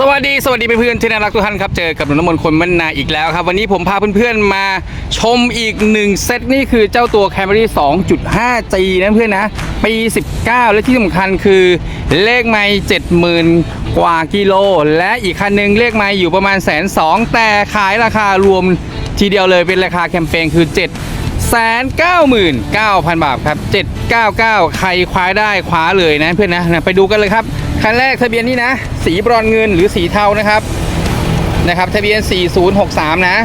สวัสดีสวัสดีเพื่อนๆที่น่ารักทุกท่านครับ เจอกับหนุ่มน้ำมนต์คนมันนาอีกแล้วครับ วันนี้ผมพาเพื่อนๆมาชมอีกหนึ่งเซตนี่คือเจ้าตัว Camry 2.5G นะเพื่อนนะ ปี 19 และที่สำคัญคือเลขไม่70,000 กว่ากิโล และอีกคันหนึ่งเลขไม่อยู่ประมาณแสนสองแต่ขายราคารวมทีเดียวเลยเป็นราคาแคมเปญคือ7แสนเก้าหมื่นเก้าพันบาทครับเจ็ดเก้าเก้าใครคว้าได้คว้าเลยนะเพื่อนนะ ไปดูกันเลยครับ คันแรกทะเบียนนี้นะ สีบรอนเงินหรือสีเทานะครับนะครับทะเบียน 4063 นะ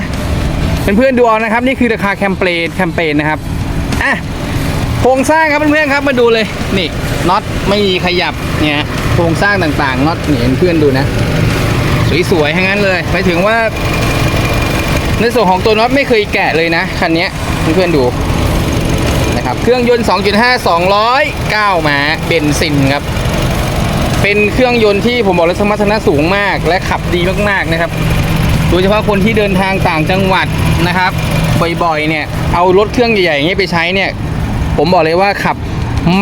เพื่อนๆดูเอานะครับนี่คือราคาแคมเปญแคมเปญนะครับอะโครงสร้างครับเพื่อนๆครับมาดูเลยนี่น็อตไม่มีขยับเนี่ยโครงสร้างต่างๆน็อตเนี่ยเพื่อนๆดูนะ สวยๆทั้งนั้นเลยไปถึงว่า ในส่วนของตัวน็อตไม่เคยแกะเลยนะคันนี้เพื่อนๆดูนะครับเครื่องยนต์ 2.5 209 ม้าเบนซินครับ เป็นเครื่องยนต์ที่ผมบอกเลยสมรรถนะสูงมาก และขับดีมากๆนะครับ โดยเฉพาะคนที่เดินทางต่างจังหวัดนะครับบ่อยๆเนี่ยเอารถเครื่องใหญ่ๆอย่างนี้ไปใช้เนี่ย ผมบอกเลยว่าขับ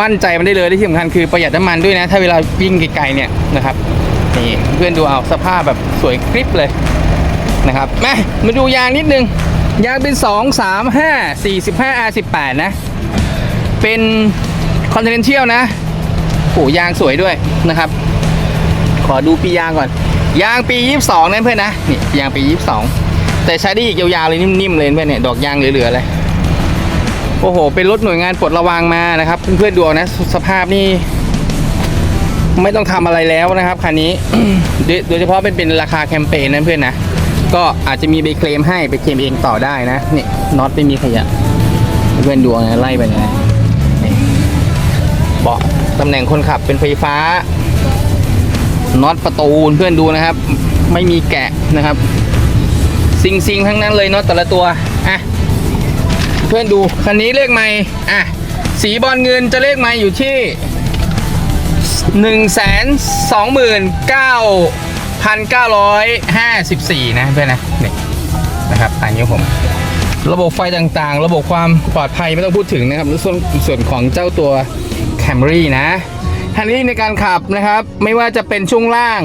มั่นใจมันได้เลยและที่สำคัญคือประหยัดน้ำมันด้วยนะ ถ้าเวลาวิ่งไกลๆเนี่ยนะครับนี่เพื่อนดูเอาสภาพแบบสวยกริบเลยนะครับมามาดูยางนิดนึง ยางเป็น 2 3 5 45 R18 นะ เป็นคอนเทนเชียลนะ โหยางสวยด้วยนะครับ ขอดูปียางก่อน ยางปี 22นะเพื่อนนะนี่ยางปี 22 แต่ใช้ได้อีกยาวๆเลยนิ่มๆเลยเพื่อนเนี่ยดอกยางเหลือๆเลยโอ้โห เป็นรถหน่วยงานปลดระวางมานะครับ เพื่อนๆดูนะสภาพนี่ไม่ต้องทำอะไรแล้วนะครับคันนี้โดยเฉพาะเป็นเป็นราคาแคมเปญนะเพื่อนนะก็อาจจะมีไปเคลมให้ไปเคลมเองต่อได้นะนี่น็อตไม่มีขยะเพื่อนดูนะไล่ไปเลยนะนี่เบาะ ตำแหน่งคนขับเป็นไฟฟ้าน็อตประตูเพื่อนดูนะครับ ไม่มีแกะนะครับซิงซิงๆทั้งนั้นเลยน็อตแต่ละตัวอะเพื่อนดูคันนี้เลขไม่อะสีบอลเงินจะเลขไม่อยู่ที่หนึ่งแสนสองหมื่นเก้าพันเก้าร้อยห้าสิบสี่นะเพื่อนนะนี่นะครับอันนี้ผมระบบไฟต่างๆ ระบบความปลอดภัยไม่ต้องพูดถึงนะครับส่วนส่วนของเจ้าตัว Camry นะทันทีในการขับนะครับ ไม่ว่าจะเป็นช่วงล่าง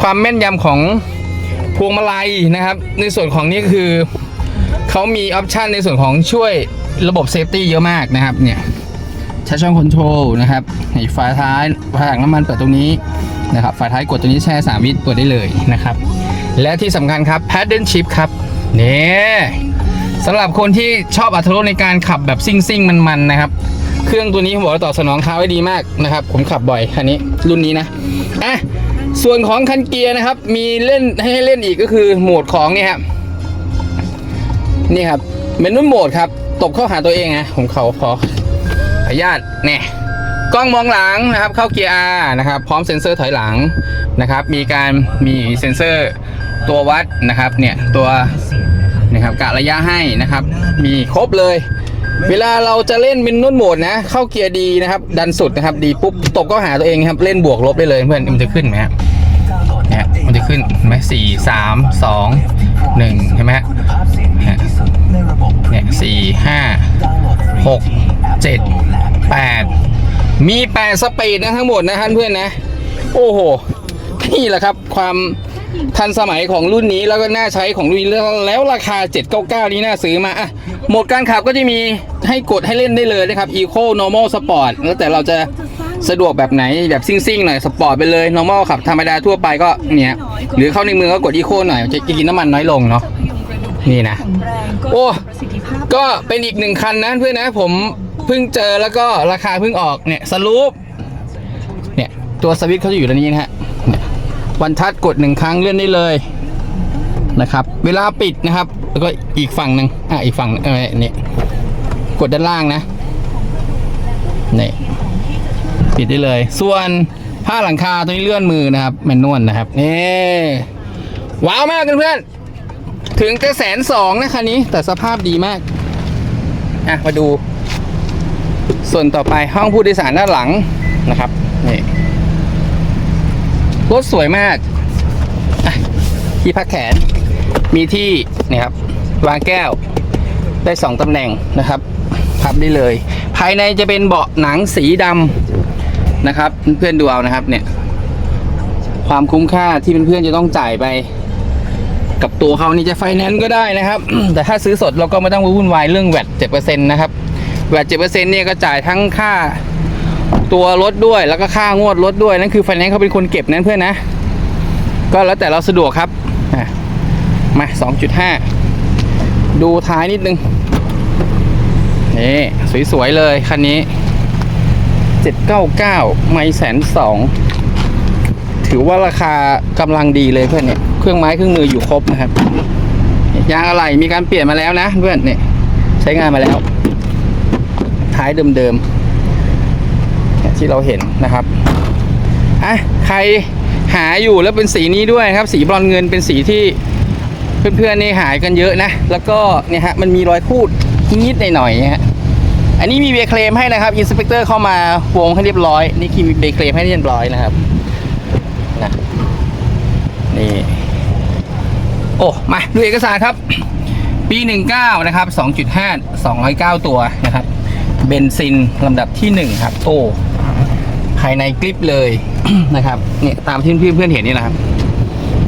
ความแม่นยำของพวงมาลัยนะครับ ในส่วนของนี้คือเขามีออปชันในส่วนของช่วยระบบเซฟตี้เยอะมากนะครับเนี่ยชัชช่องคอนโทรลนะครับนี่ฝาท้ายฝาถังน้ำมันเปิดตรงนี้นะครับฝาท้ายกดตัวนี้แช่3วิเปิดได้เลยนะครับ และที่สำคัญครับ paddle shift ครับเนี่ยสำหรับคนที่ชอบอัตรถรในการขับแบบซิ่งซิ่งๆมันๆนะครับ เครื่องตัวนี้ผมบอกว่าตอบสนองเท้าไว้ดีมากนะครับ ผมขับบ่อยคันนี้รุ่นนี้นะอะส่วนของคันเกียร์นะครับ มีเล่นให้เล่นอีกก็คือโหมดของนี่ครับนี่ครับเป็นรุ่นโหมดครับ ตบเข้าหาตัวเองนะผมเขาขอขออนุญาตเนี่ยกล้องมองหลังนะครับ เข้าเกียร์ R นะครับ พร้อมเซ็นเซอร์ถอยหลังนะครับ มีการมีเซ็นเซอร์ตัววัดนะครับ เนี่ยตัวนะครับกะระยะให้นะครับ มีครบเลย เวลาเราจะเล่นเป็นนุ่นโหมดนะ เข้าเกียร์ดีนะครับ ดันสุดนะครับ ดีปุ๊บตบก็หาตัวเองครับ เล่นบวกลบได้เลยเพื่อนมันจะขึ้นไหมฮะเนี่ยมันจะขึ้นไหมสี่สามสองหนึ่งเห็นไหมฮะเนี่ยเนี่ยสี่ห้าหกเจ็ดแปดมีแปดสปีดนะทั้งหมดนะท่านเพื่อนนะ โอ้โห นี่แหละครับความ ทันสมัยของรุ่นนี้แล้วก็น่าใช้ของรุ่นนี้แล้วแล้วราคา 799 นี้น่าซื้อมาอะโหมดการขับก็จะมีให้กดให้เล่นได้เลยนะครับ Eco Normal Sport แล้วแต่เราจะสะดวกแบบไหนแบบซิ่งๆหน่อยสปอร์ตไปเลย normal ขับธรรมดาทั่วไปก็เนี่ยหรือเข้าในเมืองก็กด Eco หน่อยจะกินน้ำมันน้อยลงเนาะนี่นะ โอ้ก็เป็นอีกหนึ่งคันนะเพื่อนนะผมเพิ่งเจอแล้วก็ราคาเพิ่งออกเนี่ยสลูปเนี่ยตัวสวิตช์เขาจะอยู่ตรงนี้นะฮะ วันทัดกดหนึ่งครั้งเลื่อนได้เลยนะครับ เวลาปิดนะครับ แล้วก็อีกฝั่งหนึ่งอะอีกฝั่งเออเนี่ยกดด้านล่างนะนี่ปิดได้เลย ส่วนผ้าหลังคาตัวนี้เลื่อนมือนะครับแมนนวลนะครับนี่ว้าวมากเพื่อนๆถึงจะแสนสองนะคันนี้ แต่สภาพดีมากอะมาดู ส่วนต่อไปห้องผู้โดยสารด้านหลังนะครับ รถสวยมาก ที่พักแขน มีที่นี่ครับ วางแก้ว ได้สองตำแหน่งนะครับ พับได้เลย ภายในจะเป็นเบาะหนังสีดำนะครับ เพื่อนๆดูเอานะครับเนี่ย ความคุ้มค่าที่เพื่อนๆจะต้องจ่ายไป กับตัวเขานี่จะไฟแนนซ์ก็ได้นะครับ แต่ถ้าซื้อสดเราก็ไม่ต้องวุ่นวายเรื่องแวดเจ็ดเปอร์เซ็นต์นะครับ แวดเจ็ดเปอร์เซ็นต์เนี่ยก็จ่ายทั้งค่า ตัวรถด้วยแล้วก็ค่างวดรถด้วยนั่นคือไฟแนนซ์เขาเป็นคนเก็บนั้นเพื่อนนะ ก็แล้วแต่เราสะดวกครับมาสองจุดห้าดูท้ายนิดนึง นี่ สวย ๆ เลย คันนี้ 799 ไม่แสนสองถือว่าราคากำลังดีเลยเพื่อนเนี่ย เครื่องไม้เครื่องมืออยู่ครบนะครับ ยางอะไหล่มีการเปลี่ยนมาแล้วนะเพื่อนเนี่ย ใช้งานมาแล้ว ท้ายเดิมๆเนี่ย ที่เราเห็นนะครับอะใครหาอยู่แล้วเป็นสีนี้ด้วยครับ สีบรอนเงินเป็นสีที่เพื่อนๆนี่หายกันเยอะนะ แล้วก็เนี่ยฮะมันมีรอยคูดนิดๆหน่อยๆฮะอันนี้มีเบรเคลมให้นะครับอินสเปกเตอร์เข้ามาวงให้เรียบร้อย นี่คือเบรเคลมให้เรียบร้อยนะครับนะนี่โอ้มาดูเอกสารครับ ปี 19 นะครับ 2.5 209 ตัวนะครับเบนซินลำดับที่ 1 ครับ โอ้ ภายในกริปเลย นะครับเนี่ยตามที่เพื่อนเพื่อนๆเห็นนี่นะครับ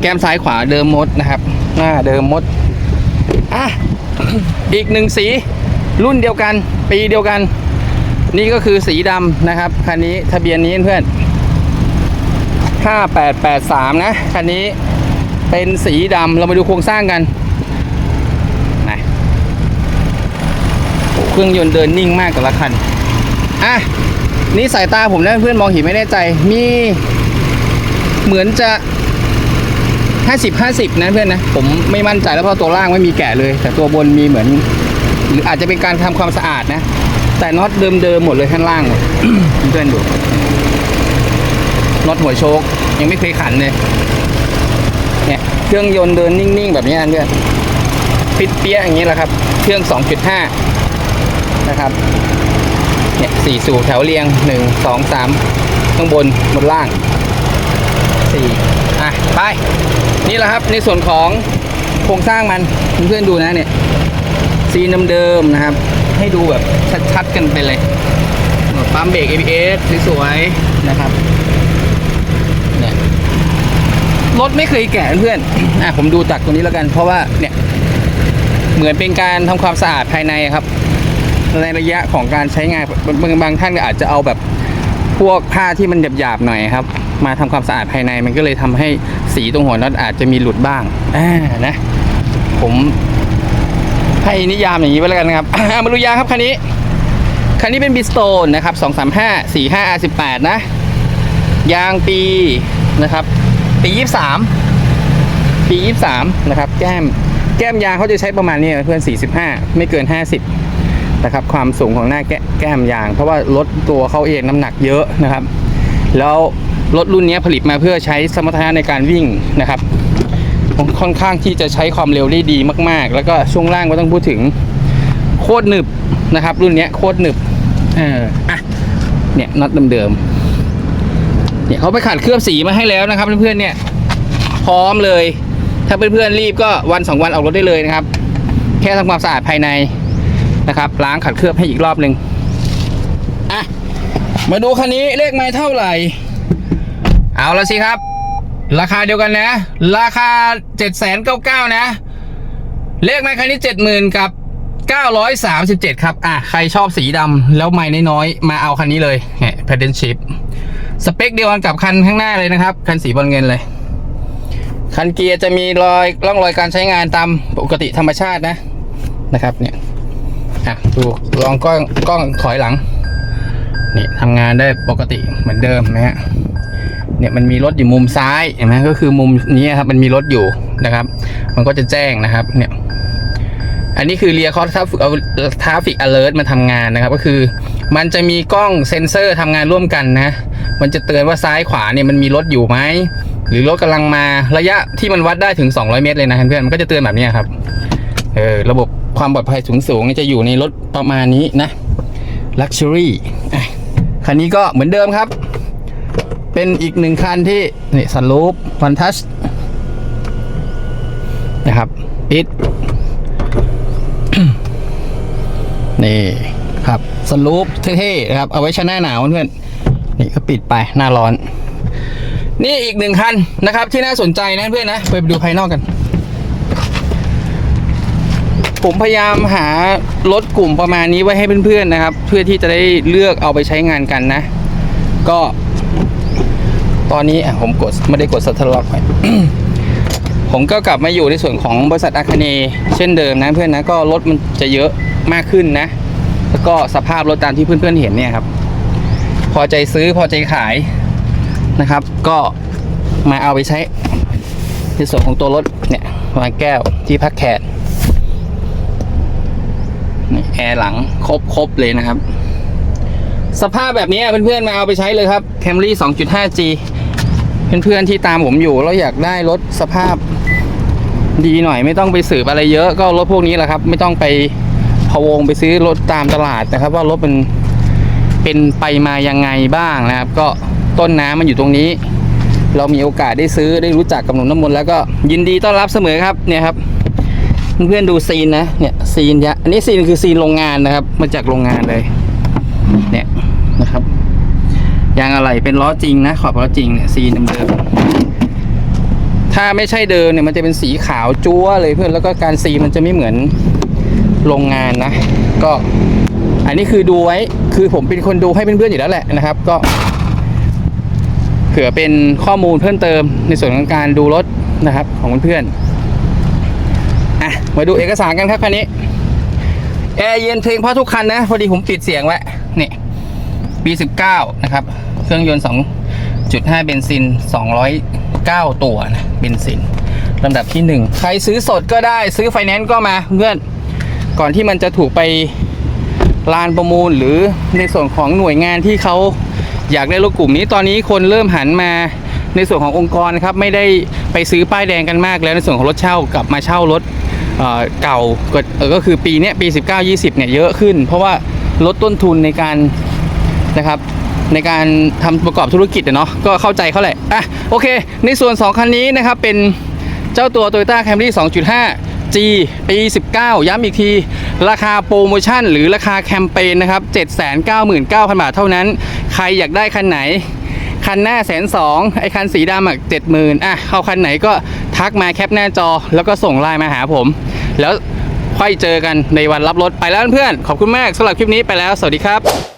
แก้มซ้ายขวาเดิมมดนะครับ หน้าเดิมมดอะอีกหนึ่งสีรุ่นเดียวกัน ปีเดียวกัน นี่ก็คือสีดำนะครับคันนี้ทะเบียนนี้เพื่อน5883 นะคันนี้เป็นสีดำเรามาดูโครงสร้างกันนะเครื่องยนต์เดินนิ่งมากแต่ละคันอะ นี่สายตาผมนะเพื่อนมองเห็นไม่แน่ใจ มีเหมือนจะ 50 50 นะเพื่อนนะ ผมไม่มั่นใจแล้วเพราะตัวล่างไม่มีแกะเลย แต่ตัวบนมีเหมือน หรืออาจจะเป็นการทำความสะอาดนะ แต่น็อตเดิมๆหมดเลยข้างล่างหมดเพื่อนดูน็อตหัวโชคยังไม่เคยขันเลยเนี่ยเครื่องยนต์เดินนิ่งๆ แบบนี้นะเพื่อนปิดเปี้ยอย่างนี้แหละครับ เครื่อง 2.5 นะครับ เนี่ยสี่สูบแถวเรียง1 2 3ข้างบนบนล่าง4อะ ไป นี่แหละครับในส่วนของโครงสร้างมันเพื่อนๆดูนะเนี่ยซีนเดิมๆนะครับ ให้ดูแบบชัดๆกันไปเลยปั๊มเบรก ABS สวยๆนะครับเนี่ยรถไม่เคยแกะเพื่อนๆอะผมดูจากตรงนี้แล้วกัน เพราะว่าเนี่ยเหมือนเป็นการทำความสะอาดภายในครับ ในระยะของการใช้งานบางบางท่านก็อาจจะเอาแบบพวกผ้าที่มันหยาบๆหน่อยครับ มาทำความสะอาดภายในมันก็เลยทำให้สีตรงหัวน็อตอาจจะมีหลุดบ้างอ่านะ ผมให้นิยามอย่างนี้ไปแล้วกันนะครับมาดูยางครับคันนี้คันนี้เป็นบิสโตนนะครับ235 45 R18 นะ ยางปีนะครับ ปี 23 ปี 23 นะครับ แก้ม แก้มยางเขาจะใช้ประมาณนี้เพื่อน 45 ไม่เกิน 50 นะครับ ความสูงของหน้าแก้แกมยาง เพราะว่ารถตัวเขาเองน้ำหนักเยอะนะครับ แล้วรถรุ่นนี้ผลิตมาเพื่อใช้สมรรถนะในการวิ่งนะครับค่อนข้างที่จะใช้ความเร็วได้ดีมาก ๆ แล้วก็ช่วงล่างก็ต้องพูดถึงโคตรหนึบนะครับ รุ่นนี้โคตรหนึบเอออะเนี่ยน็อตเดิมๆเนี่ยเขาไปขัดเคลือบสีมาให้แล้วนะครับ เพื่อนๆเนี่ย พร้อมเลย ถ้าเพื่อนๆรีบก็วันสองวันออกรถได้เลยนะครับ แค่ทำความสะอาดภายใน นะครับ ล้างขัดเคลือบให้อีกรอบหนึ่งอะ มาดูคันนี้เลขไม่เท่าไหร่ เอาละสิครับ ราคาเดียวกันนะ ราคาเจ็ดแสนเก้าเก้านะ เลขไม้คันนี้เจ็ดหมื่นกับเก้าร้อยสามสิบเจ็ดครับ อะ ใครชอบสีดำแล้วไม้น้อยๆ มาเอาคันนี้เลยเนี่ย paddle shift สเปคเดียวกันกับคันข้างหน้าเลยนะครับ คันสีบอลเงินเลย คันเกียร์จะมีรอยร่องรอยการใช้งานตามปกติธรรมชาตินะ นะครับเนี่ย อะดูลองกล้องกล้องถอยหลัง นี่ทำงานได้ปกติเหมือนเดิมนะฮะเนี่ยมันมีรถอยู่มุมซ้ายเห็นไหมก็คือมุมนี้ครับมันมีรถอยู่นะครับ มันก็จะแจ้งนะครับ เนี่ย อันนี้คือเรียคอร์ทัฟเอาทราฟิกอเลิร์ตมาทำงานนะครับ ก็คือ มันจะมีกล้องเซ็นเซอร์ทำงานร่วมกันนะ มันจะเตือนว่าซ้ายขวาเนี่ยมันมีรถอยู่ไหมหรือรถกำลังมาระยะที่มันวัดได้ถึง 200 เมตรเลยนะเพื่อนมันก็จะเตือนแบบนี้ครับเออระบบ ความปลอดภัยสูงๆเนี่ยจะอยู่ในรถประมาณนี้นะ Luxury อ่คันนี้ก็เหมือนเดิมครับ เป็นอีกหนึ่งคันที่นี่สันลูปวันทัชนะครับปิดนี่ครับสลูปเท่ๆนะครับ เอาไว้ชะหน้าหนาวเพื่อนนี่ก็ปิดไปหน้าร้อน นี่อีกหนึ่งคันนะครับที่น่าสนใจนะเพื่อนนะไปดูภายนอกกัน ผมพยายามหารถกลุ่มประมาณนี้ไว้ให้เพื่อนๆนะครับ เพื่อที่จะได้เลือกเอาไปใช้งานกันนะ ก็ ตอนนี้อะผมกดไม่ได้กดสตาร์ทล็อกไปผมก็กลับมาอยู่ในส่วนของบริษัทอาคาเนเช่นเดิมนะเพื่อนนะก็รถมันจะเยอะมากขึ้นนะ แล้วก็สภาพรถตามที่เพื่อนๆเห็นเนี่ยครับ พอใจซื้อพอใจขายนะครับ ก็มาเอาไปใช้ในส่วนของตัวรถเนี่ยวางแก้วที่พักแขก แอร์หลังครบครบเลยนะครับ สภาพแบบนี้เพื่อนๆมาเอาไปใช้เลยครับ Camry 2.5G เพื่อนๆที่ตามผมอยู่แล้วอยากได้รถสภาพดีหน่อยไม่ต้องไปสืบอะไรเยอะก็รถพวกนี้แหละครับ ไม่ต้องไปพะวงไปซื้อรถตามตลาดนะครับ ว่ารถมันเป็นไปมายังไงบ้างนะครับ ก็ต้นน้ำมันอยู่ตรงนี้ เรามีโอกาสได้ซื้อได้รู้จักกับหนุ่มน้ำมนต์แล้วก็ยินดีต้อนรับเสมอครับเนี่ยครับ เพื่อนดูซีนนะ เนี่ยซีนยะอันนี้ซีนคือซีนโรงงานนะครับ มาจากโรงงานเลย เนี่ยนะครับยางอะไรเป็นล้อจริงนะ ขอบล้อจริงเนี่ยซีนเดิมๆถ้าไม่ใช่เดิมเนี่ยมันจะเป็นสีขาวจั๊วเลยเพื่อนแล้วก็การซีนมันจะไม่เหมือนโรงงานนะ ก็อันนี้คือดูไว้คือผมเป็นคนดูให้เพื่อนๆอยู่แล้วแหละนะครับ ก็เผื่อเป็นข้อมูลเพิ่มเติมในส่วนของการดูรถนะครับ ของเพื่อนๆอะ มาดูเอกสารกันครับคันนี้แอร์เย็นเพลงเพราะทุกคันนะ พอดีผมปิดเสียงไว้นี่ปี19นะครับ เครื่องยนต์ 2.5 เบนซิน 209 ตัวนะเบนซินลำดับที่ 1 ใครซื้อสดก็ได้ซื้อไฟแนนซ์ก็มาเพื่อนก่อนที่มันจะถูกไปลานประมูลหรือในส่วนของหน่วยงานที่เขาอยากได้รถกลุ่มนี้ตอนนี้คนเริ่มหันมาในส่วนขององค์กรนะครับไม่ได้ไปซื้อป้ายแดงกันมากแล้วในส่วนของรถเช่ากลับมาเช่ารถ เก่าก็คือปีเนี้ยปี 19 20 เนี่ยเยอะขึ้น เพราะว่าลดต้นทุนในการนะครับในการทำประกอบธุรกิจเนาะก็เข้าใจเขาแหละอะโอเค ในส่วน 2 คันนี้นะครับ เป็นเจ้าตัว Toyota Camry 2.5 G ปี 19 ย้ำอีกที ราคาโปรโมชั่น หรือราคาแคมเปญนะครับ 799,000 บาทเท่านั้น ใครอยากได้คันไหน คันหน้าแสนสองไอคันสีดำอะเจ็ดหมื่นอะเอาคันไหนก็ ทักมาแคปหน้าจอแล้วก็ส่งไลน์มาหาผม แล้วค่อยเจอกันในวันรับรถไปแล้วเพื่อนๆขอบคุณมากสำหรับคลิปนี้ไปแล้ว สวัสดีครับ